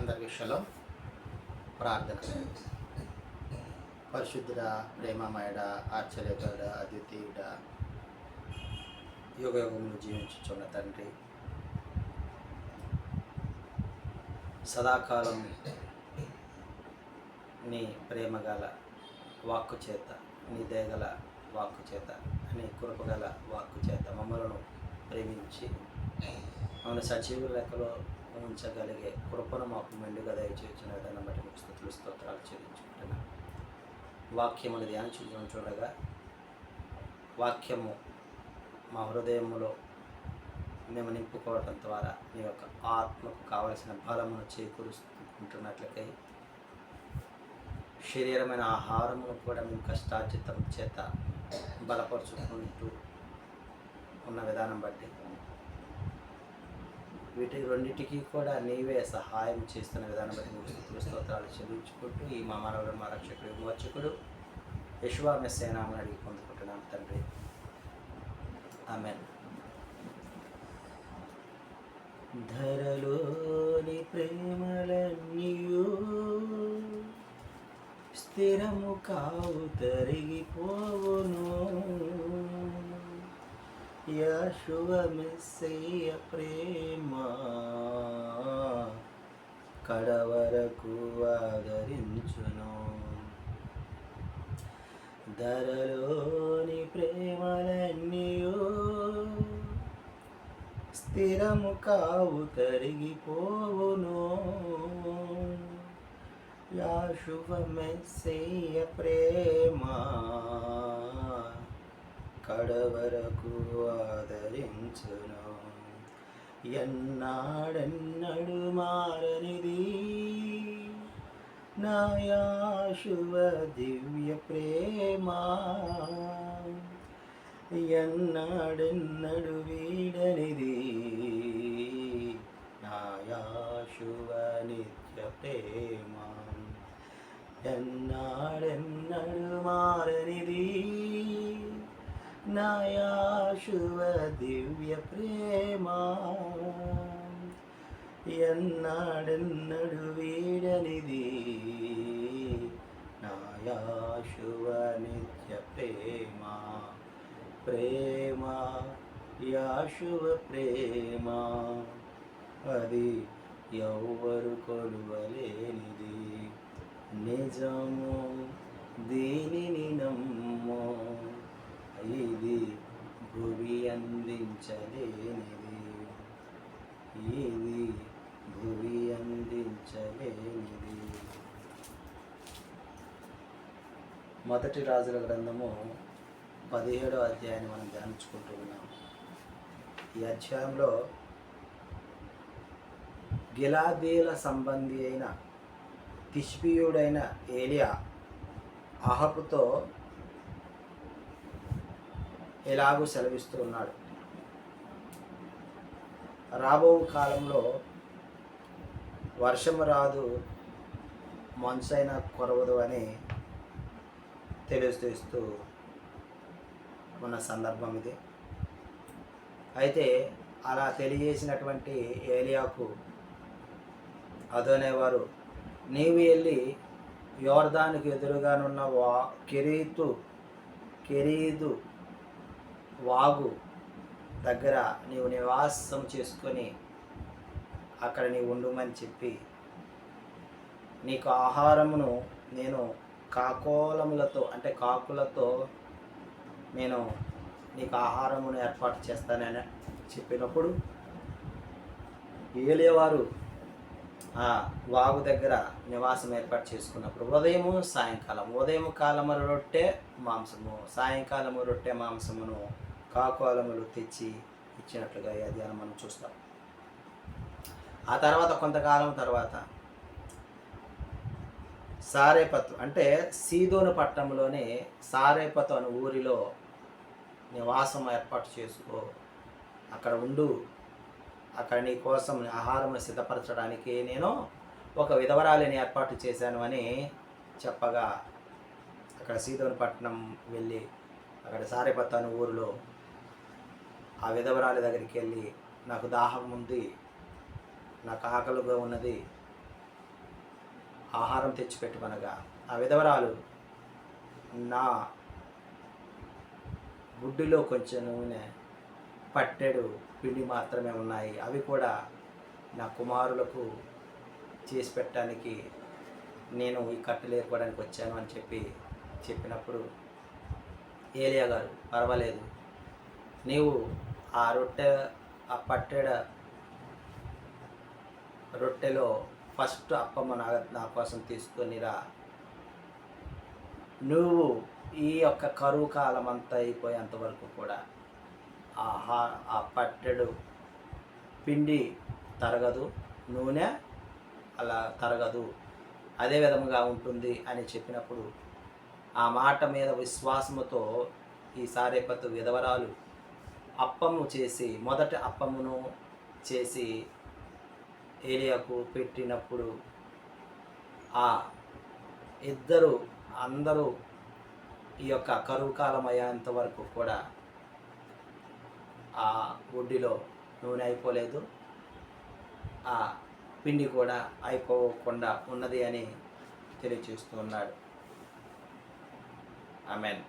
అందరి విషయంలో ప్రార్థన పరిశుద్ధుడ ప్రేమమయుడ ఆశ్చర్యకరుడ అద్వితీయుడ యుగ యుగములు జీవించుచున్న తండ్రి సదాకాలం నీ ప్రేమగల వాక్కు చేత నీ దయగల వాక్కు చేత నీ కృపగల వాక్కు చేత మమ్మలను ప్రేమించి మమ్మల్ని సజీవుల లెక్కలో ఉంచగలిగే కృపను మాకు మెండుగా దయచేసిన విధానం బట్టి మీకు స్థుతులు స్తోత్రాలు చెల్లించుకుంటున్నాను వాక్యమును ధ్యానించడం చూడగా వాక్యము మా హృదయములో మేము నింపుకోవడం ద్వారా మీ యొక్క ఆత్మకు కావలసిన బలమును చేకూరుకుంటున్నట్లకై శరీరమైన ఆహారమును కూడా మేము కష్టార్జితం చేత బలపరుచుకుంటూ ఉన్న విధానం బట్టి వీటి రెండింటికి కూడా నీవే సహాయం చేస్తున్న విధానం బట్టి మీకు స్తుతులు స్తోత్రాలు చెల్లించుకుంటూ ఈ మా మానవుడు మా రక్షకుడు విమోచకుడు యశువా మెస్సేనామని అడిగి పొందుకుంటున్నాను తండ్రి. ఆమె ధరలోని ప్రేమలన్నీయు స్థిరము కావు తరిగిపోవును. యాశువమెస్సయ్య ప్రేమ. కడవరకు ఆదరించును. ధరలోని ప్రేమలన్నీయో స్థిరము కావు తరిగిపోవును. యాశువ మెస్సయ్య ప్రేమ. కడవరకు ఆదరించును ఎన్నాడెన్నడు మారనిది నాయాశువ దివ్య ప్రేమ ఎన్నాడెన్నడు వీడనిది నాయాశువ నిత్య ప్రేమ దివ్య ప్రేమ ఎన్నాడెన్నడు వీడనిది నాయాశువ నిత్య ప్రేమ ప్రేమ యాశువ ప్రేమ అది ఎవ్వరు కొలువలేనిది నిజము దీనిని నమ్మో ఇది భువి అందించలేనిది. ఇది భువి అందించలేనిది. మొదటి రాజుల గ్రంథము పదిహేడో అధ్యాయాన్ని మనం ధ్యానించుకుంటూ ఉన్నాం. ఈ అధ్యాయంలో గిలాదీల సంబంధి అయిన తిష్బియుడైన ఏలియా అహపుతో ఎలాగూ సెలవిస్తూ ఉన్నాడు రాబో కాలంలో వర్షం రాదు మంచైనా కొరవదు అని తెలుస్తూ ఉన్న సందర్భం ఇది. అయితే అలా తెలియజేసినటువంటి ఏలియాకు అదనేవారు నీవు వెళ్ళి యోర్దానికి ఎదురుగానున్న వా కిరీతు కెరీదు వాగు దగ్గర నీవు నివాసం చేసుకొని అక్కడ నీవు ఉండుమని చెప్పి నీకు ఆహారమును నేను కాకోలములతో అంటే కాకులతో నేను నీకు ఆహారమును ఏర్పాటు చేస్తానని చెప్పినప్పుడు ఏలేవారు ఆ వాగు దగ్గర నివాసం ఏర్పాటు చేసుకున్నప్పుడు ఉదయము సాయంకాలం. ఉదయం కాలము రొట్టె మాంసము. సాయంకాలము రొట్టె మాంసమును కాకోలములు తెచ్చి ఇచ్చినట్లుగా ఈ అధ్యాయం మనం చూస్తాం. ఆ తర్వాత కొంతకాలం తర్వాత సారేపతు అంటే సీదోను పట్టణంలోని సారేపతు అనే ఊరిలో నివాసం ఏర్పాటు చేసుకో అక్కడ ఉండు. అక్కడ నీ కోసం ఆహారం సిద్ధపరచడానికి నేను ఒక విధవరాలిని ఏర్పాటు చేశాను అని చెప్పగా అక్కడ సీదోని పట్టణం వెళ్ళి అక్కడ సారేపత్ అనే ఊరిలో ఆ విధవరాలి దగ్గరికి వెళ్ళి నాకు దాహం ఉంది నాకు ఆకలిగా ఉన్నది ఆహారం తెచ్చిపెట్టుమనగా ఆ విధవరాలు నా గుడ్డులో కొంచెం నూనె పట్టెడు పిండి మాత్రమే ఉన్నాయి. అవి కూడా నా కుమారులకు చేసి పెట్టడానికి నేను ఈ కట్టెలు ఏర్పడానికి వచ్చాను అని చెప్పి చెప్పినప్పుడు ఏలియా గారు పర్వాలేదు నీవు ఆ రొట్టె ఆ పట్టెడ రొట్టెలో ఫస్ట్ అప్పమ్మ నా నా కోసం తీసుకొని రా. నువ్వు ఈ యొక్క కరువు కాలం అంతా అయిపోయేంత వరకు కూడా ఆహా ఆ పట్టెడు పిండి తరగదు నూనె అలా తరగదు. అదే విధముగా ఉంటుంది అని చెప్పినప్పుడు ఆ మాట మీద విశ్వాసముతో ఈ సారేపత్తు విధవరాలు అప్పము చేసి మొదటి అప్పమును చేసి ఏలియాకు పెట్టినప్పుడు ఆ ఇద్దరు అందరూ ఈ యొక్క కరువు కాలం అయ్యేంత వరకు కూడా ఆ గుడ్డిలో నూనె అయిపోలేదు. ఆ పిండి కూడా అయిపోకుండా ఉన్నది అని తెలియచేస్తున్నాడు ఆమెన్.